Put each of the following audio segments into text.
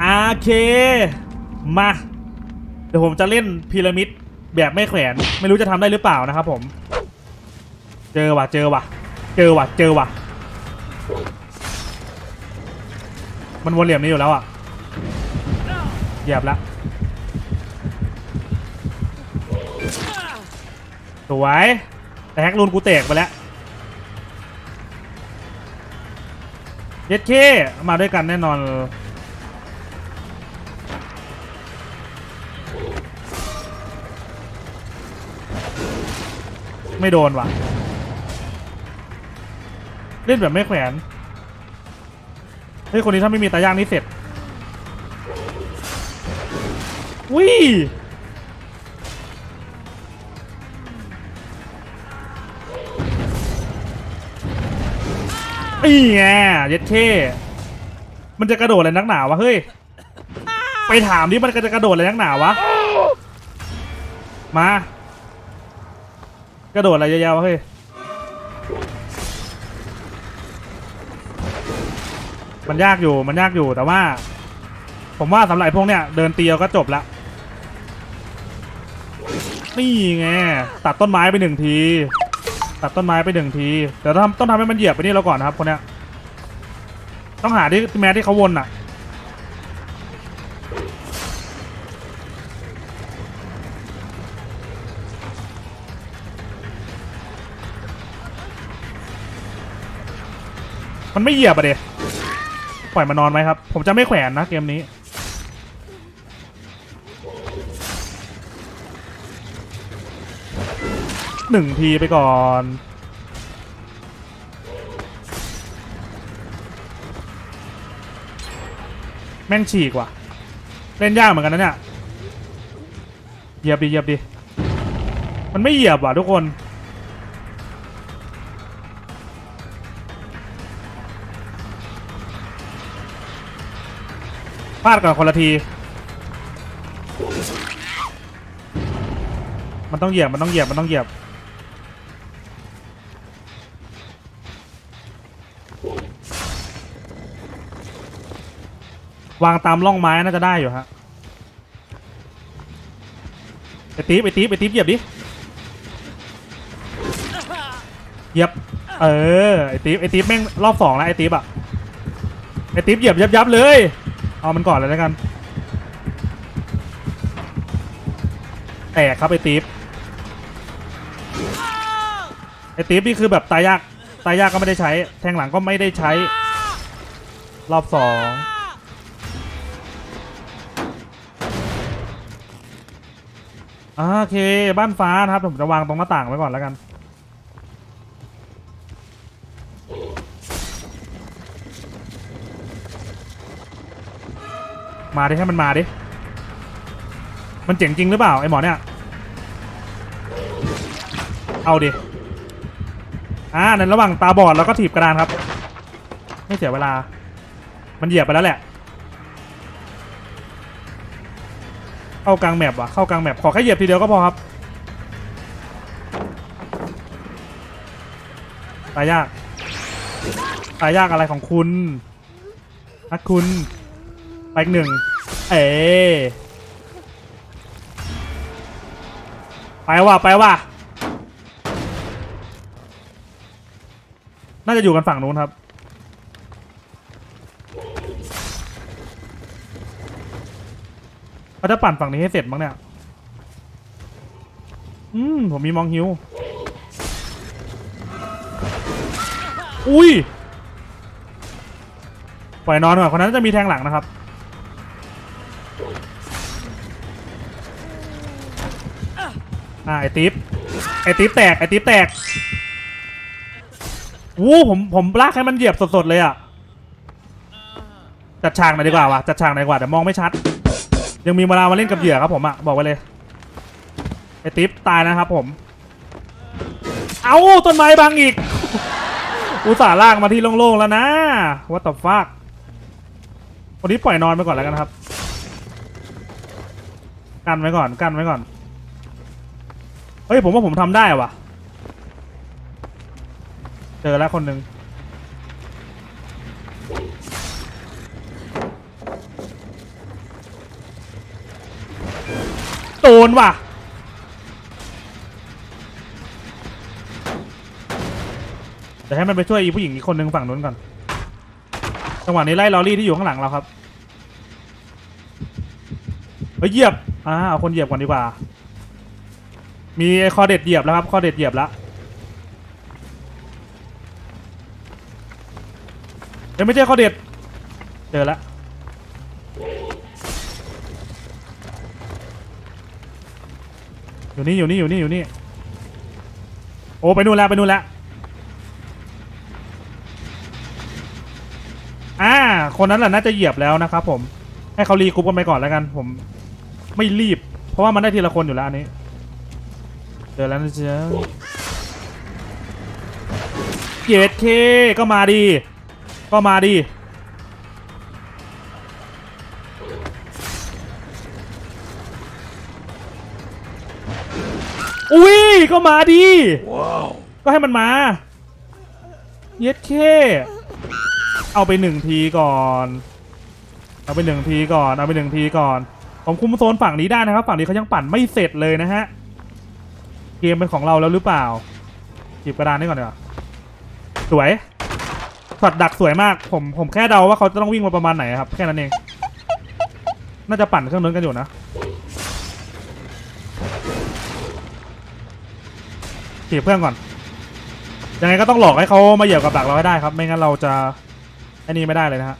โอเค มา เดี๋ยวผมจะเล่นพีระมิดแบบไม่แขวน ไม่รู้จะทำได้หรือเปล่านะครับผม เจอว่ะ เจอว่ะ เจอว่ะ เจอว่ะ มันวนเหลี่ยมนี้อยู่แล้วอะเหยียบละสวยแต่แฮกลูนกูแตกไปแล้วเย็ดเคมาด้วยกันแน่นอน ไม่โดนว่ะ เล่นแบบไม่แขวนเฮ้ยคนนี้ถ้าไม่มีตาย่างนี่เสร็จวินี่ไงเย็ดเท่มันจะกระโดดอะไรนักหนาวะเฮ้ย ไปถามดิมันจะกระโดดอะไรนักหนาวะ มา กระโดดอะไรยาวๆวะเฮ้ยมันยากอยู่มันยากอยู่แต่ว่า ผมว่าสำหรับพวกเนี้ยเดินเตียวก็จบละนี่ไงตัดต้นไม้ไปหนึ่งที ตัดต้นไม้ไปหนึ่งทีเดี๋ยวต้องต้องทำให้มันเหยียบไปนี่เราก่อนนะครับคนเนี้ยต้องหาที่แม้ที่เขาวนอะ มันไม่เหยียบอะเดปล่อยมันนอนไหมครับ ผมจะไม่แขวนนะเกมนี้ หนึ่งทีไปก่อนแม่งฉีกว่ะ เล่นยากเหมือนกันนะเนี่ย เหยียบดิเหยียบดิ มันไม่เหยียบว่ะทุกคน พลาดก่อนคนละที มันต้องเหยียบ มันต้องเหยียบ มันต้องเหยียบ วางตามร่องไม้น่าจะได้อยู่ฮะไอตีฟไอตีฟไอตีฟเหยียบดิ เหยียบ เออ ไอตีฟไอตีฟแม่งรอบสองแล้วไอตีฟอะไอตีฟเหยียบยับยับเลย เอามันก่อนเลยแล้วกัน แตกครับไอตีฟไอตีฟนี่คือแบบตายยาก ตายยากก็ไม่ได้ใช้ แทงหลังก็ไม่ได้ใช้ รอบสองโอเค บ้านฟ้านะครับผมจะวางตรงหน้าต่างไว้ก่อนแล้วกัน มาดิให้มันมาดิ มันเจ๋งจริงหรือเปล่าไอ้หมอเนี่ย เอาดิ อ่าในระหว่างตาบอดเราก็ถีบกระดานครับ ไม่เสียเวลา มันเหยียบไปแล้วแหละ เข้ากลางแมปว่ะเข้ากลางแมปขอแค่เหยียบทีเดียวก็พอครับ ตายยาก ตายยากอะไรของคุณนักคุณ ไปอีกหนึ่งเอ๋ไปว่ะไปว่ะน่าจะอยู่กันฝั่งนู้นครับ เขาจะปั่นฝั่งนี้ให้เสร็จมั้งเนี่ย อืม ผมมีมองฮิว อุ้ย ปล่อยนอนก่อนคนนั้นจะมีแทงหลังนะครับ อ่าไอติ๊บไอติ๊บแตกไอติ๊บแตกวู้ผมผมลากให้มันเหยียบสดๆเลยอะจัดฉากหน่อยดีกว่าวะจัดฉากหน่อยดีกว่าเดี๋ยวมองไม่ชัด ยังมีเวลามาเล่นกับเหยื่อครับผมอะบอกไว้เลยไอติ๊บตายนะครับผม เอาต้นไม้บังอีก อุตส่าห์ลากมาที่โล่งๆแล้วนะว่าต่อฟากวันนี้ปล่อยนอนไปก่อนแล้วกันครับ กันไว้ก่อนกันไว้ก่อน เฮ้ยผมว่าผมทำได้ว่ะ เจอแล้วคนหนึ่งโดนว่ะเดี๋ยวให้มันไปช่วยอีผู้หญิงอีกคนหนึ่งฝั่งนู้นก่อน จังหวะนี้ไล่ลอรี่ที่อยู่ข้างหลังเราครับเฮ้ยเยียบ อ่าเอาคนเหยียบก่อนดีกว่า มีไอ้คอเด็ดเหยียบแล้วครับคอเด็ดเหยียบแล้วยังไม่ใช่คอเด็ด เจอแล้วอยู่นี่อยู่นี่อยู่นี่อยู่นี่โอ้ไปนู่นแล้วไปนู่นแล้วอ่า คนนั้นแหละน่าจะเหยียบแล้วนะครับผม ให้เขารีกรุ๊ปกันไปก่อนแล้วกันผม ไม่รีบ เพราะว่ามันได้ทีละคนอยู่แล้วอันนี้เจอแล้วนะเจ๊ะเกียรเคก็มาดี ก็มาดีอุ้ยก็มาดีก็ให้มันมา เย็ดเคเอาไปหนึ่งทีก่อน เอาไปหนึ่งทีก่อน เอาไปหนึ่งทีก่อน ผมคุมโซนฝั่งนี้ได้นะครับ ฝั่งนี้เขายังปั่นไม่เสร็จเลยนะฮะ เกมเป็นของเราแล้วหรือเปล่าหยิบกระดานนี้ก่อนดีกว่าสวยช็อตดักสวยมาก ผมผมแค่เดาว่าเขาจะต้องวิ่งมาประมาณไหนครับ แค่นั้นเอง น่าจะปั่นเครื่องนู้นกันอยู่นะถีบเพื่อนก่อน ยังไงก็ต้องหลอกให้เขามาเหยียบกับดักเราให้ได้ครับ ไม่งั้นเราจะไอ้นี่ไม่ได้เลยนะฮะ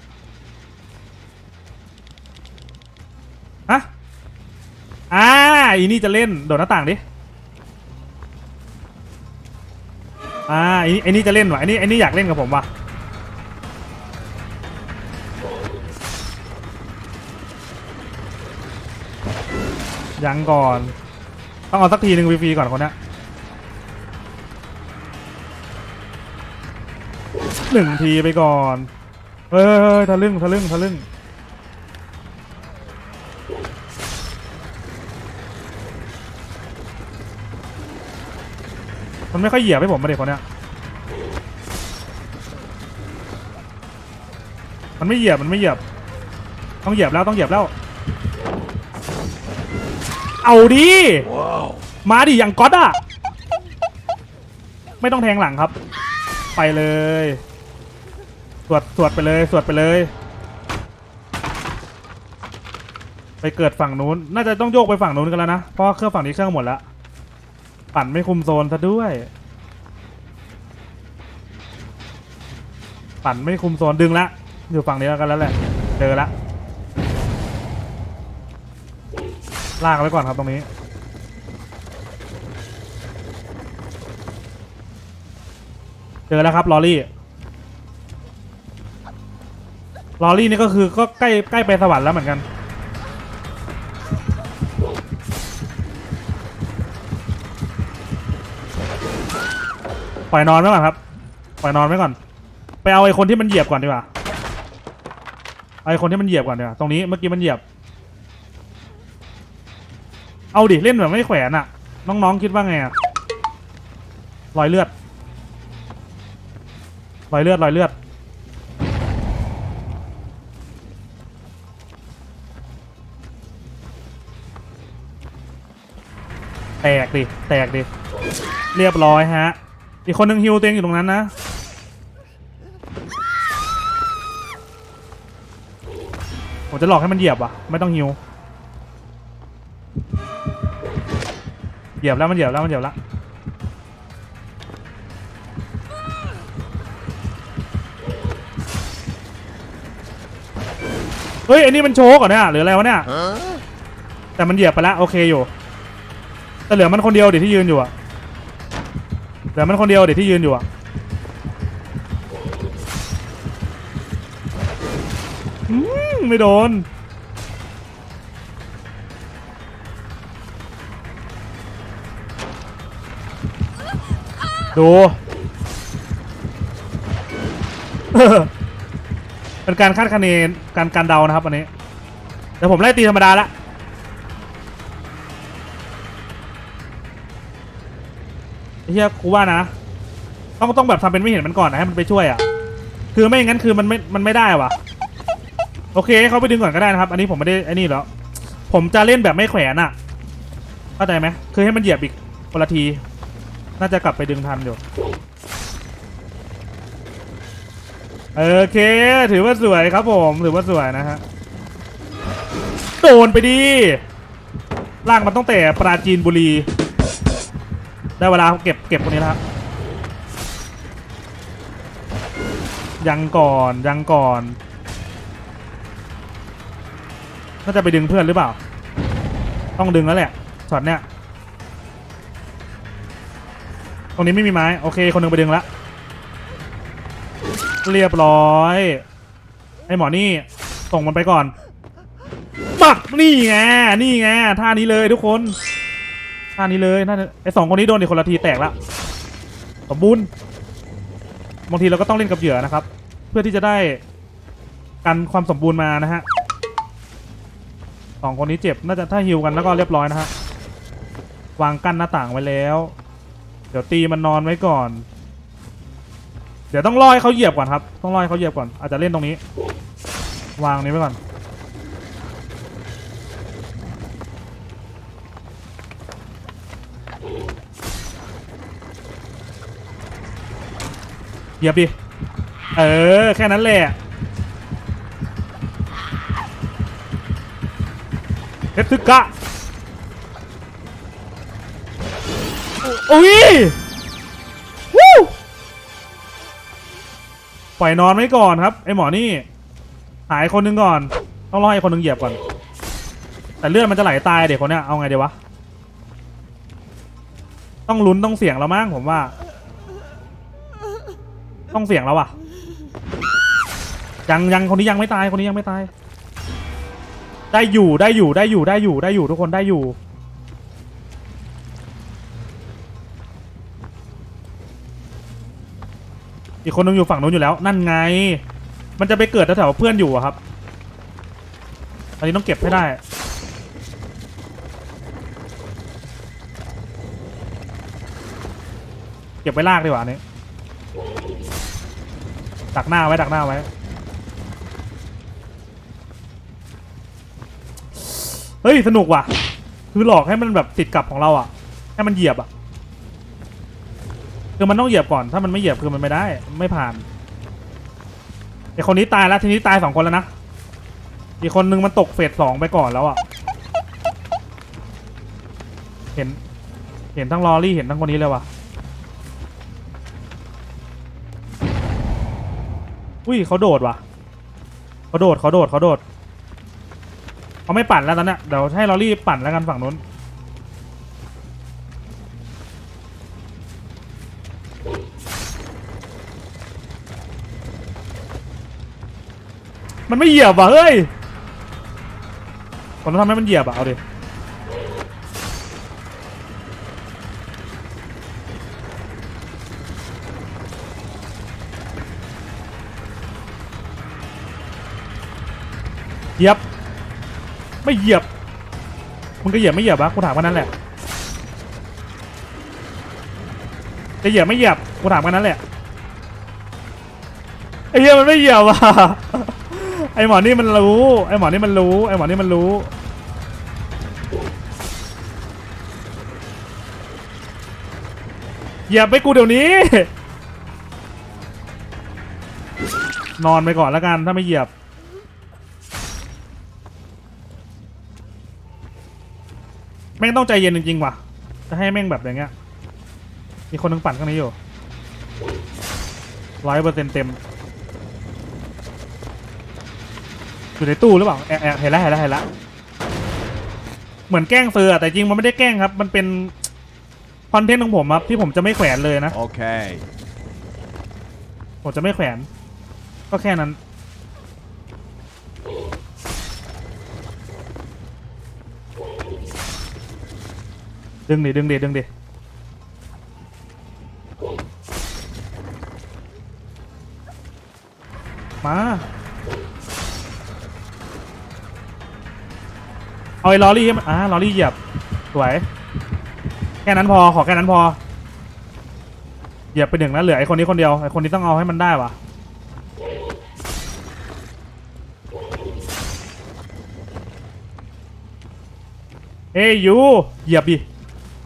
อีนี่จะเล่นโดดหน้าต่างดิอ่าไอ้นี่ไอ้นี่จะเล่นวะไอ้นี่ไอ้นี่อยากเล่นกับผมวะยังก่อน ต้องเอาสักทีหนึ่งฟรีๆก่อนคนเนี้ยหนึ่งทีไปก่อน เฮ้ยทะลึ่งทะลึ่งทะลึ่ง มันไม่ค่อยเหยียบให้ผมมาเด็กคนเนี้ยมันไม่เหยียบมันไม่เหยียบ ต้องเหยียบแล้วต้องเหยียบแล้ว เอาดิมาดิอย่างก๊อตอะไม่ต้องแทงหลังครับ ไปเลยสวดสวดไปเลยสวดไปเลย ไปเกิดฝั่งนู้น น่าจะต้องโยกไปฝั่งนู้นกันแล้วนะ เพราะว่าเครื่องฝั่งนี้เครื่องหมดแล้ว ปั่นไม่คุมโซนซะด้วย ปั่นไม่คุมโซนดึงละ อยู่ฝั่งนี้แล้วกันแล้วแหละ เจอละลากไว้ก่อนครับตรงนี้ เจอแล้วครับลอรี่ลอรี่นี่ก็คือก็ใกล้ใกล้ไปสวรรค์แล้วเหมือนกัน ปล่อยนอนไว้ก่อนครับปล่อยนอนไว้ก่อน ไปเอาไอ้คนที่มันเหยียบก่อนดีกว่าไอ้คนที่มันเหยียบก่อนดีกว่าตรงนี้เมื่อกี้มันเหยียบ เอาดิเล่นแบบไม่แขวนอะน้องๆคิดว่าไงอะรอยเลือดรอยเลือดรอยเลือดแตกดิ แตกดิ เรียบร้อยฮะ อีกคนหนึ่งฮิวตัวเองอยู่ตรงนั้นนะ ผมจะหลอกให้มันเหยียบว่ะ ไม่ต้องฮิว เหยียบแล้วมันเหยียบแล้วมันเหยียบแล้วเฮ้ยอันนี้มันโชกก่อนเนี่ยหรืออะไรวะเนี่ยแต่มันเหยียบไปแล้วโอเคอยู่ แต่เหลือมันคนเดียวเดี๋ยวที่ยืนอยู่อะ เหลือมันคนเดียวเดี๋ยวที่ยืนอยู่อะอืมไม่โดน ดู เป็นการคาดคะเนการการเดานะครับอันนี้ เดี๋ยวผมไล่ตีธรรมดาละ เฮียกูว่านะ ต้องต้องแบบทำเป็นไม่เห็นมันก่อนนะให้มันไปช่วยอะ คือไม่อย่างนั้นคือมันไม่มันไม่ได้ว่ะ โอเคให้เขาไปดึงก่อนก็ได้นะครับ อันนี้ผมไม่ได้ไอ้นี่แล้วผมจะเล่นแบบไม่แขวนอะเข้าใจไหมคือให้มันเหยียบอีกคนละที น่าจะกลับไปดึงทันอยู่โอเค ถือว่าสวยครับผมถือว่าสวยนะฮะโดนไปดีล่างมันต้องแต่ปราจีนบุรี ได้เวลาเก็บเก็บคนนี้แล้วครับยังก่อนยังก่อนน่าจะไปดึงเพื่อนหรือเปล่า ต้องดึงแล้วแหละช็อตเนี้ยตรงนี้ไม่มีไม้ โอเค คนหนึงไปดึงละเรียบร้อยไอหมอนี่ส่งมันไปก่อนปักนี่ไงนี่ไงท่านี้เลยทุกคน ท่านี้เลยน่าจะไอสองคนนี้โดนอีกคนละทีแตกละสมบูรณ์บางทีเราก็ต้องเล่นกับเหยื่อนะครับ เพื่อที่จะได้กันความสมบูรณ์มานะฮะสองคนนี้เจ็บน่าจะถ้าฮิวกันแล้วก็เรียบร้อยนะฮะวางกั้นหน้าต่างไว้แล้ว เดี๋ยวตีมันนอนไว้ก่อน เดี๋ยวต้องรอให้เขาเหยียบก่อนครับ ต้องรอให้เขาเหยียบก่อน อาจจะเล่นตรงนี้ วางนี้ไว้ก่อน เหยียบดิ เออ แค่นั้นแหละเอฟซึกะโอ้ยวู้ปล่อยนอนไว้ก่อนครับ ไอหมอนี่ หายคนหนึงก่อน ต้องรอให้คนหนึงเหยียบก่อน แต่เลือดมันจะไหลตายเด็กคนเนี้ยเอาไงดีวะ ต้องลุ้นต้องเสี่ยงแล้วมั้งผมว่า ต้องเสี่ยงแล้วว่ะ ยังยังคนนี้ยังไม่ตายคนนี้ยังไม่ตาย ได้อยู่ได้อยู่ได้อยู่ได้อยู่ได้อยู่ทุกคนได้อยู่ อีกคนนึงอยู่ฝั่งนู้นอยู่แล้ว นั่นไง มันจะไปเกิดแถวเพื่อนอยู่อะครับ อันนี้ต้องเก็บให้ได้เก็บไว้ลากดีกว่าอันนี้ ดักหน้าไว้ดักหน้าไว้ เฮ้ย สนุกว่ะ คือหลอกให้มันแบบติดกับของเราอะ ให้มันเหยียบอะ คือมันต้องเหยียบก่อน ถ้ามันไม่เหยียบคือมันไม่ได้ ไม่ผ่านไอคนนี้ตายแล้วทีนี้ตายสองคนแล้วนะ อีกคนนึงมันตกเฟสสองไปก่อนแล้วอะ เห็น เห็นทั้งลอรี่เห็นทั้งคนนี้เลยว่ะ อุ้ยเขาโดดว่ะเขาโดดเขาโดดเขาโดดเขาไม่ปั่นแล้วตอนเนี้ยเดี๋ยวให้ลอรี่ปั่นแล้วกันฝั่งนู้นมันไม่เหยียบว่ะเฮ้ยผมต้องทำให้มันเหยียบอะเอาดิ เหยียบ ไม่เหยียบ มึงก็เหยียบไม่เหยียบวะกูถามกันนั้นแหละ จะเหยียบไม่เหยียบกูถามกันนั้นแหละไอ้เหี้ยมันไม่เหยียบว่ะไอ้หมอนี่มันรู้ ไอ้หมอนี่มันรู้ ไอ้หมอนี่มันรู้ เหยียบไปกูเดี๋ยวนี้ นอนไปก่อนแล้วกันถ้าไม่เหยียบ ต้องใจเย็นจริงๆว่ะ จะให้แม่งแบบอย่างเงี้ย มีคนนึงปั่นข้างนี้อยู่ร้อยเปอร์เซ็นต์เต็ม อยู่ในตู้หรือเปล่าแอบแอบเห็นแล้วเห็นแล้วเห็นแล้วเหมือนแกล้งเฟอร์อะแต่จริงมันไม่ได้แกล้งครับ มันเป็นคอนเทนต์ของผมครับที่ผมจะไม่แขวนเลยนะ Okay. ผมจะไม่แขวน ก็แค่นั้น ดึงดิดึงดิดึงดิมา เอาไอ้ลอรี่ให้มันอ่าลอรี่เหยียบ สวย แค่นั้นพอ ขอแค่นั้นพอ เหยียบไปหนึ่งนะเหลือไอ้คนนี้คนเดียว ไอ้คนนี้ต้องเอาให้มันได้วะเอ้ยยูเหยียบดิ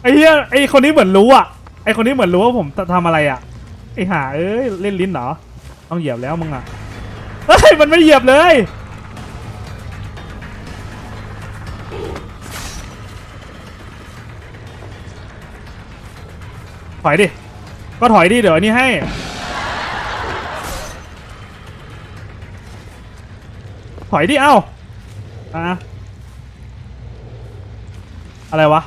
ไอ้เหี้ยไอ้คนนี้เหมือนรู้อะไอ้คนนี้เหมือนรู้ว่าผมทำอะไรอะไอ้ห่าเอ้ยเล่นลิ้นเหรอต้องเหยียบแล้วมึงอะเฮ้ยมันไม่เหยียบเลยถอยดิ ก็ถอยดิ เดี๋ยวนนี้ให้ ถอยดิ เอ้าอะอะไรวะ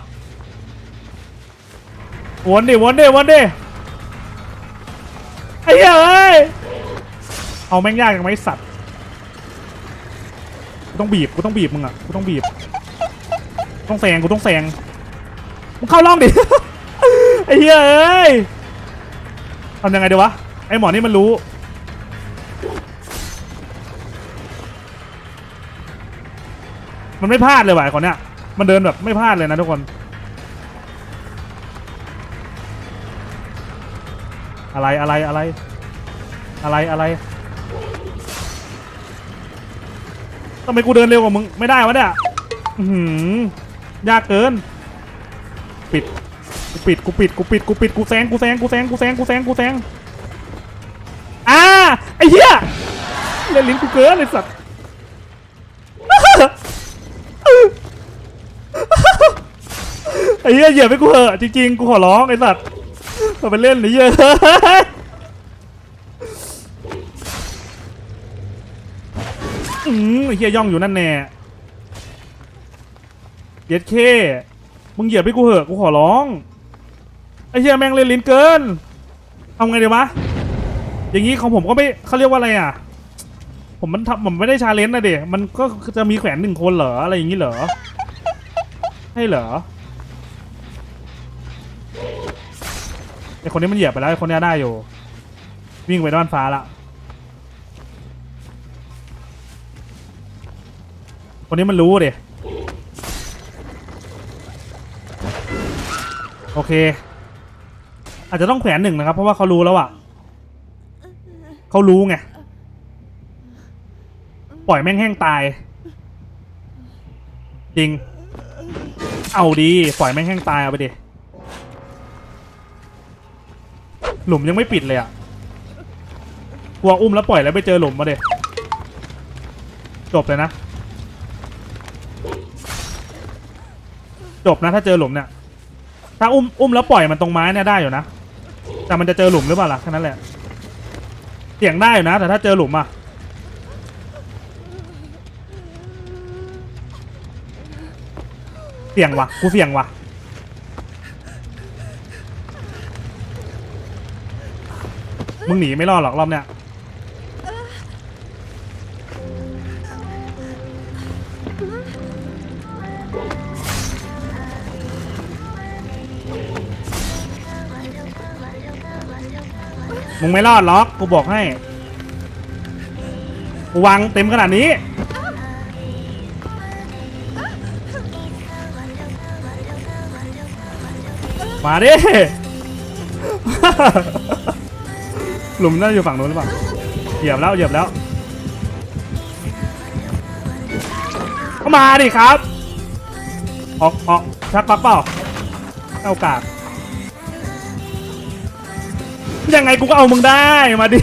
วนดิวนดิวนดิไอ้เหี้ยเอ้ยเอาแม่งยากยังไหมสัตว์กูต้องบีบกูต้องบีบมึงอะกูต้องบีบ ต้องแซงกูต้องแซงมึงเข้าร่องดิ ไอ้เหี้ยเอ้ยทำยังไงดีวะไอ้หมอนี่มันรู้มันไม่พลาดเลยว่ะไอ้คนเนี้ยมันเดินแบบไม่พลาดเลยนะทุกคน อะไรอะไรอะไร อะไรอะไรทำไมกูเดินเร็วกว่ามึง ไม่ได้วะเนี่ยอื้อหือยากเกิน ปิด กูปิด กูปิด กูปิด กูปิด กูแซง กูแซง กูแซง กูแซง กูแซง กูแซงอ่าไอ้เหี้ยเล่นลิ้นกูเกินไอ้สัตว์ไอ้เหี้ยเหยียบให้กูเหอะจริงๆ กูขอร้องไอ้สัตว์ มาไปเล่นไอ้เหี้ยอืมไอ้เหี้ยย่องอยู่นั่นแน่เย็ดเค มึงเหยียบให้กูเหอะกูขอร้อง ไอ้เหี้ยแม่งเล่นลิ้นเกินทำไงดีวะ อย่างนี้ของผมก็ไม่เขาเรียกว่าอะไรอะ ผมมันทำผมไม่ได้ชาเลนจ์นะเด็มันก็จะมีแขวนหนึ่งคนเหรออะไรอย่างนี้เหรอใช่เหรอ ไอคนนี้มันเหยียบไปแล้วไอคนนี้ได้อยู่ วิ่งไปด้านฟ้าละคนนี้มันรู้เด็โอเค อาจจะต้องแขวนหนึ่งนะครับ เพราะว่าเขารู้แล้วอะเขารู้ไงปล่อยแม่งแห้งตาย จริง เอาดี ปล่อยแม่งแห้งตายเอาไปดิ หลุมยังไม่ปิดเลยอะกลัวอุ้มแล้วปล่อยแล้วไปเจอหลุมมาเด็จบเลยนะ จบนะถ้าเจอหลุมเนี่ย ถ้าอุ้มอุ้มแล้วปล่อยมันตรงไม้เนี่ยได้อยู่นะ แต่มันจะเจอหลุมหรือเปล่าล่ะแค่นั้นแหละ เสี่ยงได้อยู่นะ แต่ถ้าเจอหลุมอะเสี่ยงวะกูเสี่ยงวะ มึงหนีไม่รอดหรอกรอบเนี้ยมึงไม่รอดหรอกกูบอกให้กูวางเต็มขนาดนี้ มาดิ หลุมน่าจะอยู่ฝั่งนู้นหรือเปล่า เหยียบแล้วเหยียบแล้วเข้ามาดิครับ ออกออกชักปักเปล่าเอากาสยังไงกูก็เอามึงได้มาดิ